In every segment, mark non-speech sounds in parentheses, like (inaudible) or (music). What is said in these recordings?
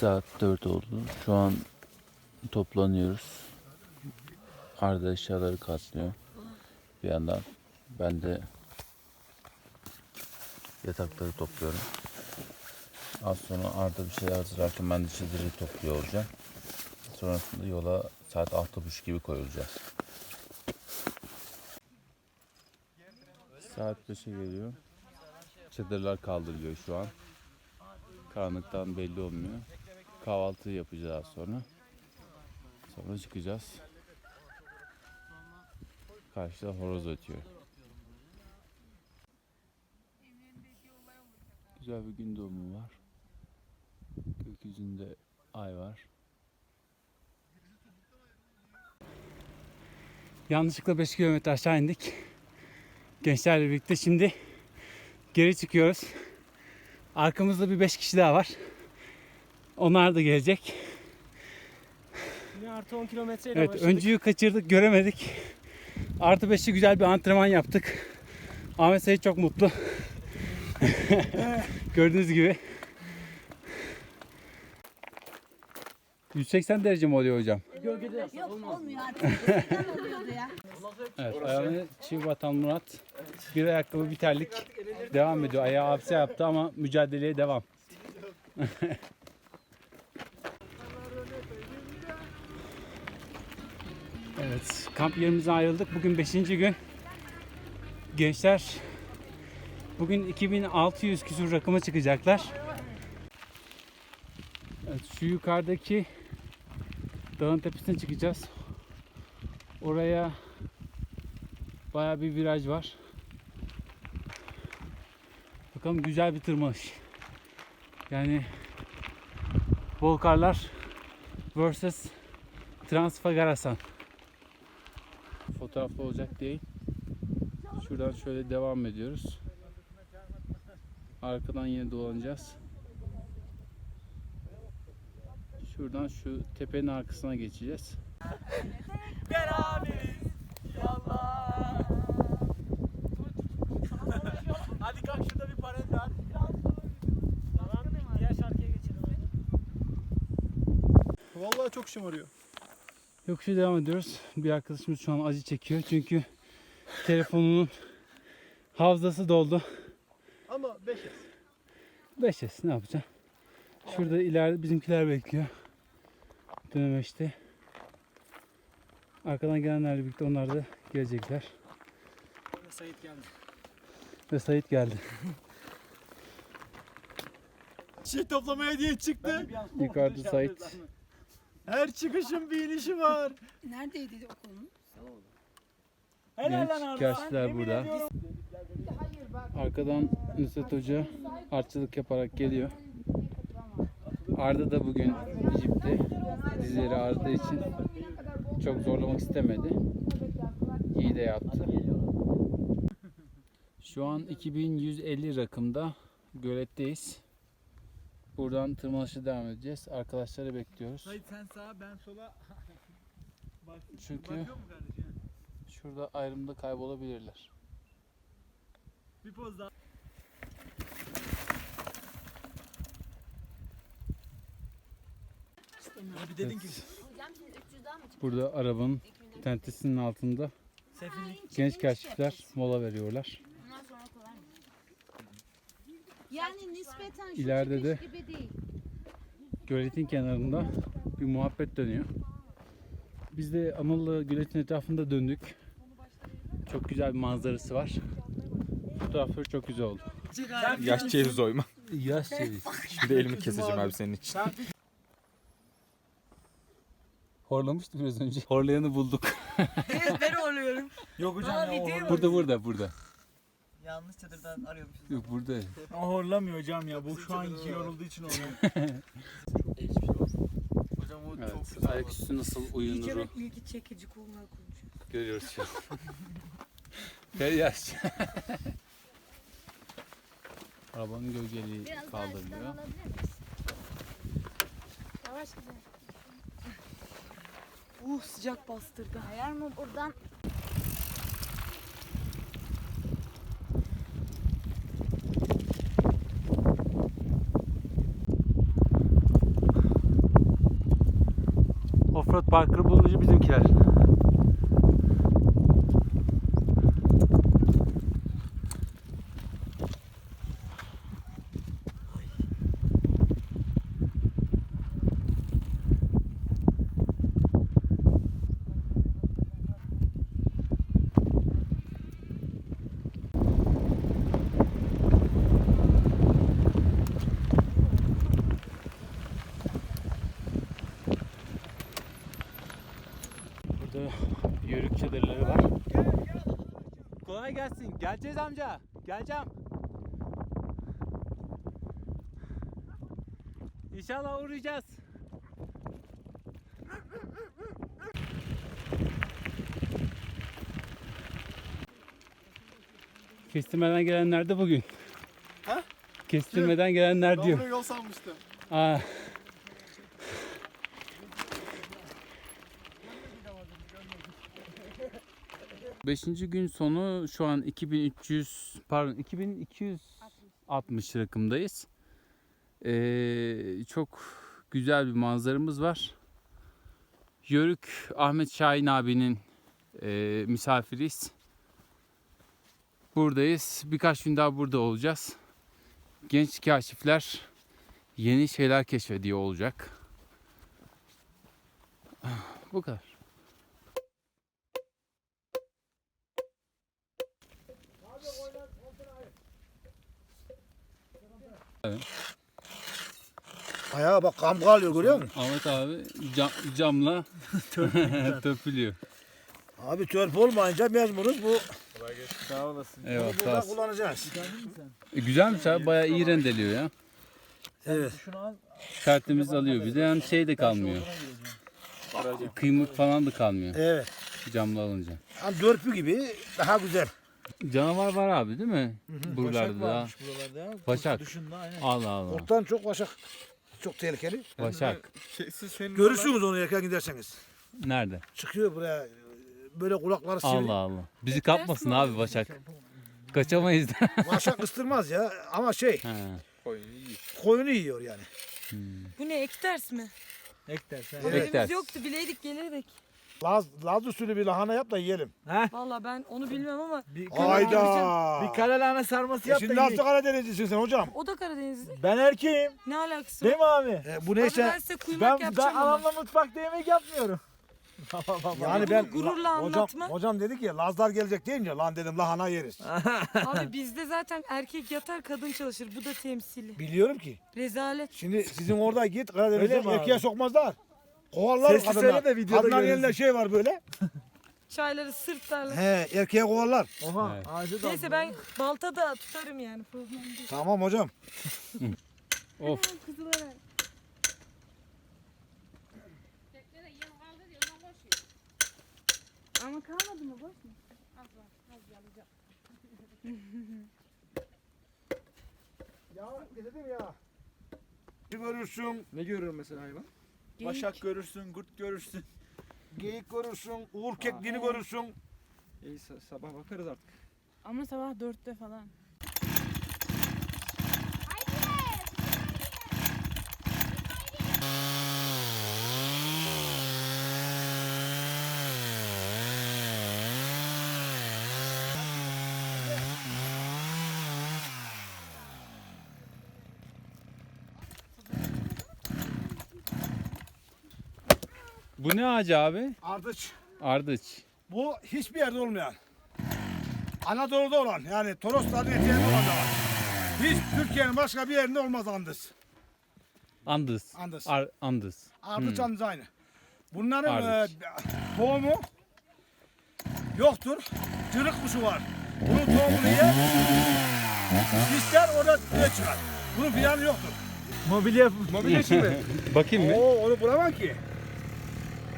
Saat 4 oldu. Şu an toplanıyoruz. Arda eşyaları katlıyor. Bir yandan ben de yatakları topluyorum. Az sonra Arda bir şey hazırlarken ben de çadırı topluyor olacağım. Sonrasında yola saat 6.30 gibi koyulacağız. Saat 5'e geliyor. Çadırlar kaldırılıyor şu an. Karanlıktan belli olmuyor. Kahvaltı yapacağız sonra. Sonra çıkacağız. Karşıda horoz ötüyor. Güzel bir gün doğumu var. Gökyüzünde ay var. Yanlışlıkla 5 kilometre aşağı indik. Gençlerle birlikte şimdi geri çıkıyoruz. Arkamızda bir 5 kişi daha var. Onlar da gelecek. Yine artı 10 kilometreyle Evet başladık. öncüyü kaçırdık göremedik. Artı 5'i güzel bir antrenman yaptık. Ahmet Sait çok mutlu. (laughs) Gördüğünüz gibi. 180 derece mi oluyor hocam? Gölgede yapsak Yok olmaz. olmuyor artık. Eskiden oluyordu ya. Evet, ayağını çivi batan Murat. Bir ayakkabı bir terlik devam ediyor. Ayağı hapse yaptı ama mücadeleye devam. (laughs) evet, kamp yerimizden ayrıldık. Bugün 5. gün. Gençler bugün 2600 küsur rakıma çıkacaklar. Evet, şu yukarıdaki dağın tepesine çıkacağız. Oraya Baya bir viraj var. Bakalım güzel bir tırmanış. Yani Volkarlar vs Transfagarasan. Fotoğraflı olacak değil. Şuradan şöyle devam ediyoruz. Arkadan yine dolanacağız. Şuradan şu tepenin arkasına geçeceğiz. Beraberiz. Yallah. Hadi kalk şurada bir paralel at. Tamam. Diğer şarkıya geçelim. Vallahi çok şımarıyor. Yokuşa devam ediyoruz. Bir arkadaşımız şu an acı çekiyor. Çünkü telefonunun hafızası doldu. Ama 5 5 ne yapacağım? Şurada ileride bizimkiler bekliyor. Dönemeçte. Arkadan gelenlerle birlikte onlar da gelecekler. Sait geldi. Ve Sait geldi. Şey toplamaya diye çıktı. Yukarıda Sait. Her çıkışın bir inişi var. Neredeydi okulun? Helal Genç lan Arda. gençler Yemin burada. ediyorum. Arkadan Nusret Hoca artçılık yaparak geliyor. Arda da bugün jipte. Dizleri ağrıdığı için çok zorlamak istemedi. İyi de yaptı. Şu an 2150 rakımda göletteyiz. Buradan tırmanışa devam edeceğiz. Arkadaşları bekliyoruz. Sait sen sağa ben sola. (laughs) Bak, Çünkü bakıyor mu kardeşim? şurada ayrımda kaybolabilirler. Bir poz daha. Abi dedin ki Burada arabanın tentesinin altında genç keşifler mola veriyorlar. Yani nispeten şu İleride de- gibi değil. Göletin kenarında bir muhabbet dönüyor. Biz de Anıl'la göletin etrafında döndük. Çok güzel bir manzarası var. Fotoğrafları çok güzel oldu. Yaş ceviz oyma. Yaş ceviz. Şimdi elimi keseceğim abi senin için. Horlamıştı biraz önce. Horlayanı bulduk. (laughs) ben oluyorum. Yok hocam ya burada burada burada. Yanlış çadırdan arıyormuşuz. Yok burada. O horlamıyor hocam ya. Bu şu an yorulduğu için (laughs) horlamıyor. Hocam o çok Evet. güzel. Ayaküstü nasıl uyunuru ilgi çekici konular konuşuyoruz. görüyoruz şu an. (laughs) Feryas. (laughs) Arabanın gölgeliği Biraz daha üstten kaldırılıyor. alabilir miyiz? Yavaş güzel. Uh sıcak bastırdı. Ayar mı buradan? Parkuru bulucu bizimkiler. Burada yörük çadırları var. Kolay gelsin. Geleceğiz amca. Geleceğim. İnşallah uğrayacağız. Kestirmeden gelenler de bugün. Ha? Kestirmeden gelenler diyor. yol sanmıştım. Aa. Beşinci gün sonu şu an 2300 pardon 2260 rakımdayız. Ee, çok güzel bir manzaramız var. Yörük Ahmet Şahin abinin e, misafiriyiz. Buradayız. Birkaç gün daha burada olacağız. Genç kaşifler yeni şeyler keşfediyor olacak. Bu kadar. Ayağa bak kamga alıyor görüyor musun? Ahmet abi cam, camla (laughs) (laughs) töpülüyor. Abi törp olmayınca mecburuz bu. Sağ olasın. Eyvallah sağ Burada kullanacağız. E, güzelmiş abi bayağı iyi rendeliyor ya. Evet. Tertemiz alıyor bir de yani şey de kalmıyor. Kıymık falan da kalmıyor Evet. camla alınca. Hani dörpü gibi daha güzel. Canavar var abi değil mi? Buralarda da. varmış buralarda ya. Başak. Aynen. Allah Allah. Ortadan çok başak. Çok tehlikeli. Başak. Görürsünüz onu yakın giderseniz. Nerede? Çıkıyor buraya. Böyle kulakları sivri. Allah Allah. Bizi kapmasın abi Başak. Kaçamayız da. (laughs) Başak ıstırmaz ya. Ama şey Ha. koyunu yiyor yani. Bu ne ek ders mi? Ek dersen. Ek Haberimiz ders. yoktu bileydik gelirdik. Laz, Laz usulü bir lahana yap da yiyelim. Valla ben onu bilmem ama Bir, Hayda. bir kare lahana sarması E yap şimdi da nasıl yiyek. Karadenizlisin sen hocam? o da Karadenizli. Ben erkeğim. Ne alakası Değil var? mi abi? E, bu Abi neyse. ben size kuymak Ben, ben yapacağım ama. anamla mutfakta yemek yapmıyorum. (laughs) Yani ben gururla hocam, anlatma. hocam dedi ki Lazlar gelecek deyince lan dedim lahana yeriz. (laughs) Abi bizde zaten erkek yatar kadın çalışır. Bu da temsili. Biliyorum ki. Rezalet. Şimdi sizin orada git Öyle Karadeniz'e mi abi? erkeğe sokmazlar. Kovarlar Sesli kadınlar. söyle de videoda Kadınların görünsün. elinde şey var böyle. Çayları sırtlarlar. He erkeğe kovarlar. Oha Evet. ağacı da Neyse ben balta da tutarım yani problem değil. Tamam hocam. Of. Ama kalmadı mı boş mu? Ya dedim ya. Bir görürsün, Ne görür mesela hayvan? Geyik. Başak görürsün, kurt görürsün. geyik görürsün, uğur kekliğini görürsün. İyi sa- sabah bakarız artık. Ama sabah dörtte falan. Bu ne ağacı abi? Ardıç. Ardıç. Bu hiçbir yerde olmayan. Anadolu'da olan yani Torosların eteğinde olan da var. Hiç Türkiye'nin başka bir yerinde olmaz andız. Andız. Andız. Ar- andız. Ardıç Hmm. andız aynı. Bunların Ardıç. e, tohumu yoktur. Cırık kuşu var. Bunun tohumunu ye. İster orada ne çıkar. Bunun filanı yoktur. Mobilya, mobilya (laughs) işi mi? Bakayım mı? Oo onu bulamam ki.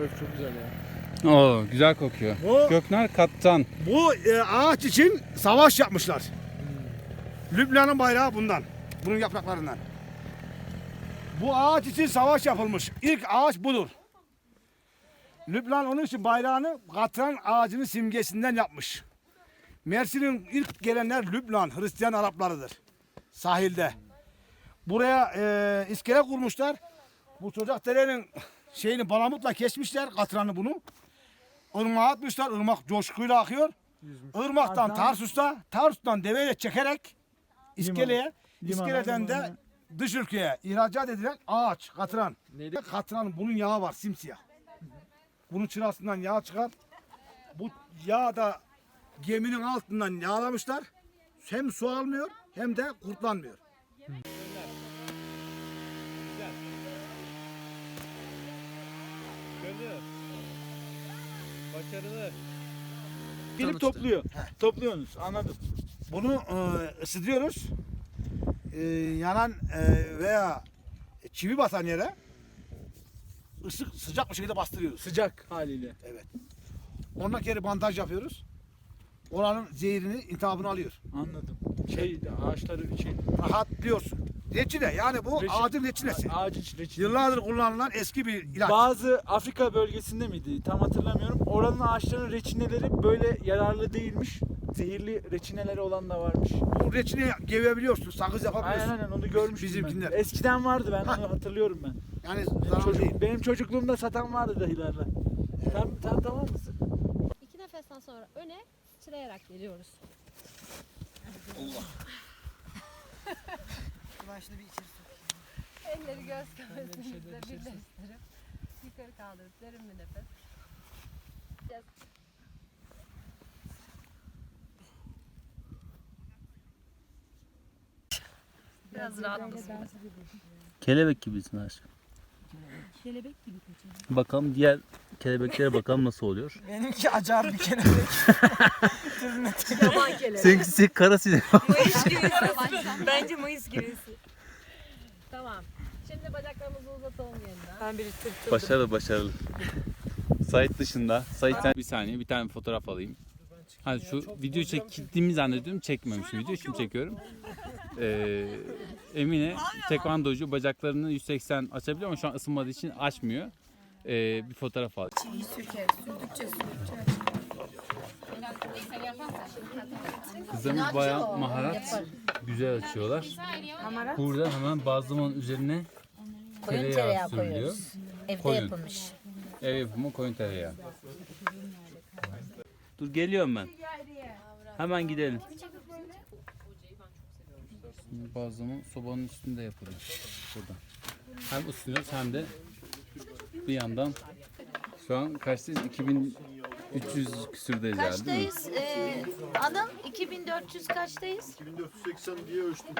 Evet çok güzel ya. Oo güzel kokuyor. Bu Göknar kattan. Bu e, ağaç için savaş yapmışlar. Lübnan'ın bayrağı bundan. Bunun yapraklarından. Bu ağaç için savaş yapılmış. İlk ağaç budur. Lübnan onun için bayrağını katran ağacının simgesinden yapmış. Mersin'in ilk gelenler Lübnan, Hristiyan Araplarıdır. Sahilde. Buraya e, iskele kurmuşlar. Bu Çocak Dere'nin şeyini balamutla kesmişler katranı bunu. Irmağa atmışlar. Irmak coşkuyla akıyor. Irmaktan Tarsus'ta, Tarsus'tan deveyle çekerek iskeleye, iskeleden de dış ülkeye ihracat edilen ağaç, katran. Katran bunun yağı var simsiyah. Bunun çırasından yağ çıkar. Bu yağ da geminin altından yağlamışlar. Hem su almıyor hem de kurtlanmıyor. Başarılı. Gelip topluyor. Topluyorsunuz. Anladım. Bunu e, ısıtıyoruz. E, yanan e, veya çivi basan yere ısık sıcak bir şekilde bastırıyoruz. Sıcak haliyle. Ondan geri bandaj yapıyoruz. Oranın zehirini, intihabını alıyor. Anladım. Şey ağaçları şey Rahatlıyorsun. Reçine yani bu Reçine. ağacın reçinesi. ağacın reçine. Yıllardır kullanılan eski bir ilaç. Bazı Afrika bölgesinde miydi? Tam hatırlamıyorum. Oranın ağaçların reçineleri böyle yararlı değilmiş. Zehirli reçineleri olan da varmış. Bu reçine gevebiliyorsun, sakız yapabiliyorsun. Aynen aynen onu görmüştüm Bizimkiler. ben. Eskiden vardı ben onu hatırlıyorum ben. Yani Benim, zararlı çocuk- değil. benim çocukluğumda satan vardı dahilerle. Tam, tam tamam mısın? İki nefesten sonra öne sıçrayarak geliyoruz. (laughs) Elleri göz kafesinizle birleştirip yukarı kaldırıp derin bir nefes. Biraz rahat mısın? Kelebek gibisin aşkım. Kelebek gibi kaçıyor. Bakalım diğer kelebeklere bakalım nasıl oluyor. (laughs) Benimki acar bir kelebek. (laughs) Yaban kelebek. Seninkisi kara sinek. Mayıs girisi. Bence Mayıs girisi. Tamam. Şimdi bacaklarımızı uzatalım yeniden. Ben biri tırtıldım. Başarılı başarılı. Sait dışında. Sait sen bir saniye bir tane fotoğraf alayım. Hani şu video çektiğimi zannediyorum çekmemişim. Video şimdi çekiyorum. Ee, Emine tekvandocu bacaklarını 180 açabiliyor ama şu an ısınmadığı için açmıyor. Ee, bir fotoğraf al. Kızlarımız bayağı maharat. Güzel açıyorlar. Burada hemen bazlamanın üzerine Koyun tereyağı tereyağı sürülüyor. koyuyoruz. Evde Koyun. yapılmış. Ev yapımı koyun tereyağı. Dur geliyorum ben. Hemen gidelim. Bazlama sobanın üstünde yapılıyor. Burada. Hem ısınıyoruz hem de bir yandan şu an kaçtayız? 2300 küsürdeyiz herhalde değil mi? Kaçtayız? Ee, Anıl 2400 kaçtayız? 1480 diye ölçtüm.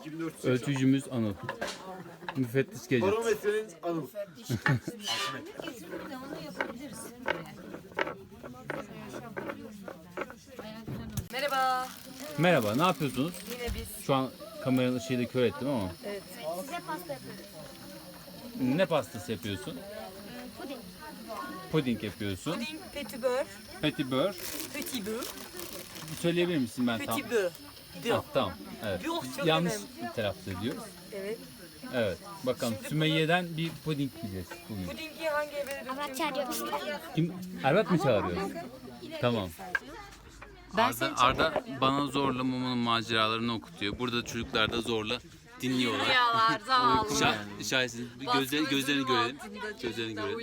2480. Ölçücümüz Anıl. Müfettiş gece. Barometrenin anıl. Kesinlikle onu yapabiliriz. Merhaba. Merhaba, ne yapıyorsunuz? Yine biz. Şu an kameranın ışığıyla kör ettim ama. Evet. Size pasta yapıyoruz. Ne pastası yapıyorsun? Puding. Puding yapıyorsun. Pudding, petit beurre, Petit beurre. petit beurre, Söyleyebilir misin ben tam? petit beurre. Ah, Beurre. tamam. Evet. Beurre çok Yanlış önemli. telaffuz ediyoruz. Evet. Evet. Bakalım Şimdi Sümeyye'den bir puding yiyeceğiz bugün. Puddingi hangi eve verelim? Kim? Ervat mı çağırıyor? Tamam. Arda, Arda bana zorla Momo'nun maceralarını okutuyor. Burada çocuklar da zorla dinliyorlar. Yalar, zavallı. Şah, şahitsiniz. Bir gözleri, gözlerini görelim. Gözlerini görelim.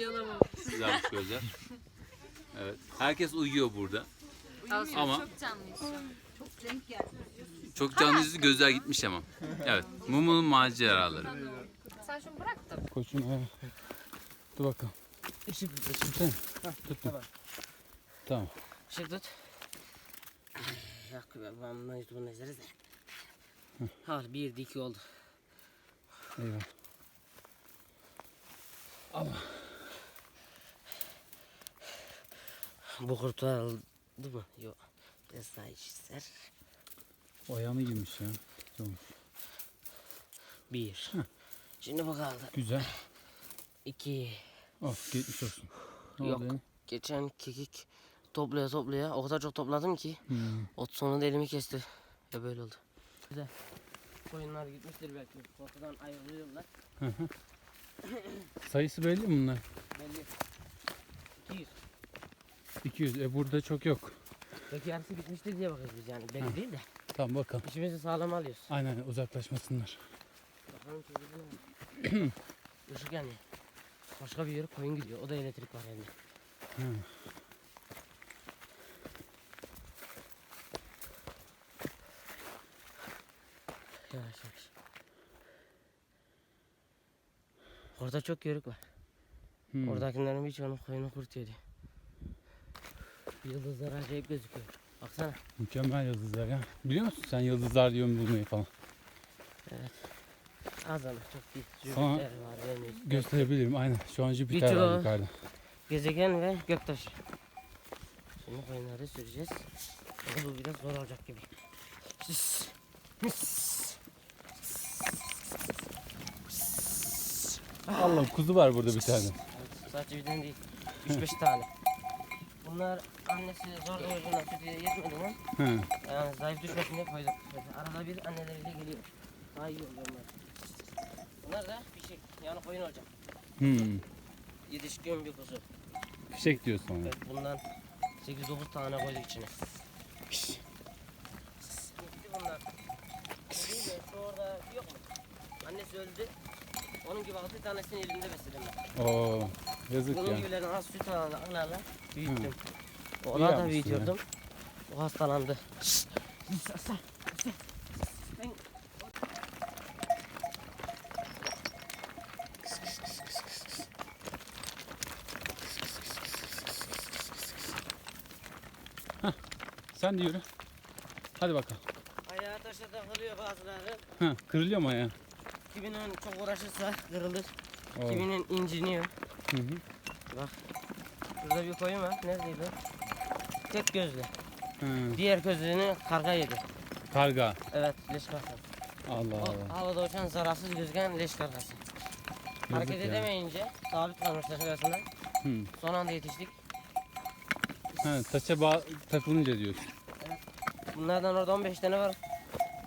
Güzelmiş gözler. Evet. Herkes uyuyor burada. Ama çok canlı yüzlü gözler gitmiş ama. Evet. Momo'nun maceraları. Sen şunu bırak da Koçum ha. Dur bakalım. Tutayım. Tuttum. Tamam. Işık tut. Yok ben mecbur nezeriz de. Al bir iki oldu. Eyvah. Bu kurtarıldı mı? Yok. Biraz daha işler. O ayağına girmiş ya. Tamam. Bir. Şimdi bu kaldı. Güzel. İki. Of geçmiş olsun. Ne Yok. oldu? Geçen kekik toplaya toplaya o kadar çok topladım ki Hmm. ot sonunda elimi kesti. Ya böyle oldu. Güzel. Koyunlar gitmiştir belki. Korkudan ayrılıyorlar. Sayısı belli mi bunlar? Belli. 200. 200. E burada çok yok. Belki yarısı bitmiştir diye bakıyoruz biz yani. Belli değil de. Tamam bakalım. İşimizi sağlam alıyoruz. Aynen uzaklaşmasınlar. Bakalım çocuğuna. (clears throat) Işık yanıyor. Başka bir yere koyun gidiyor. O da elektrik var elinde. Yavaş yavaş. Orada çok yörük var. Hmm. Oradakilerin birçoğunun koyunu kurt yedi. Yıldızlar acayip gözüküyor. Baksana. Mükemmel yıldızlar ya. Biliyor musun sen yıldızlar diyorum bulmayı falan. Az ama çok değil. Sana Jüpiter var, Venüs. Gösterebilirim aynen. Şu an Jüpiter var Birçoğu- yukarıda. Gezegen ve göktaşı. Şimdi koyunları süreceğiz. Ama bu biraz zor olacak gibi. Sis. Mis. Allah kuzu var burada bir tane. Evet, Sadece bir tane değil. 3-5 tane. Bunlar annesi zor doğurduğundan sütü yetmediğinden Hı. yani zayıf düşmesin diye koyduk. Arada bir anneleriyle geliyor. Daha iyi oluyor onlar. Bunlar da fişek. Yani koyun olacak. Hmm. Yetişkin bir kuzu. Fişek diyorsun ona. Evet, bundan 8-9 tane koyduk içine. Gitti bunlar. Değil de şu orada yok mu? Annesi öldü. Onun gibi 6 tanesini elimde besledim ben. Oo. Yazık Bunun ya. gibilerini az süt alarak büyüttüm. İyi Ona da yapmışsın büyütüyordum. O hastalandı. Sen de yürü. Hadi bakalım. Ayağı taşa takılıyor bazıları. Ha, kırılıyor mu ayağı? Kiminin çok uğraşırsa kırılır. Oo. Kiminin inciniyor. Hı hı. Burada bir koyun var. Neredeydi? Tek gözlü. Hı. Diğer gözlüğünü karga yedi. Karga. Evet leş kargası. Allah O Allah. havada uçan zararsız gözüken leş kargası. Hareket Yazık ya. edemeyince sabit kalmışlar arasında. Hı. Son anda yetiştik. Ha, taça bağ takılınca diyorsun. Bunlardan orada 15 tane var.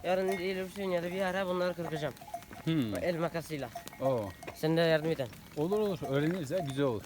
Yarın gün ya da bir ara bunları kırpacağım. Hı. El makasıyla. Oo. Sen de yardım eden. Olur olur. Öğreniriz ya. Güzel olur.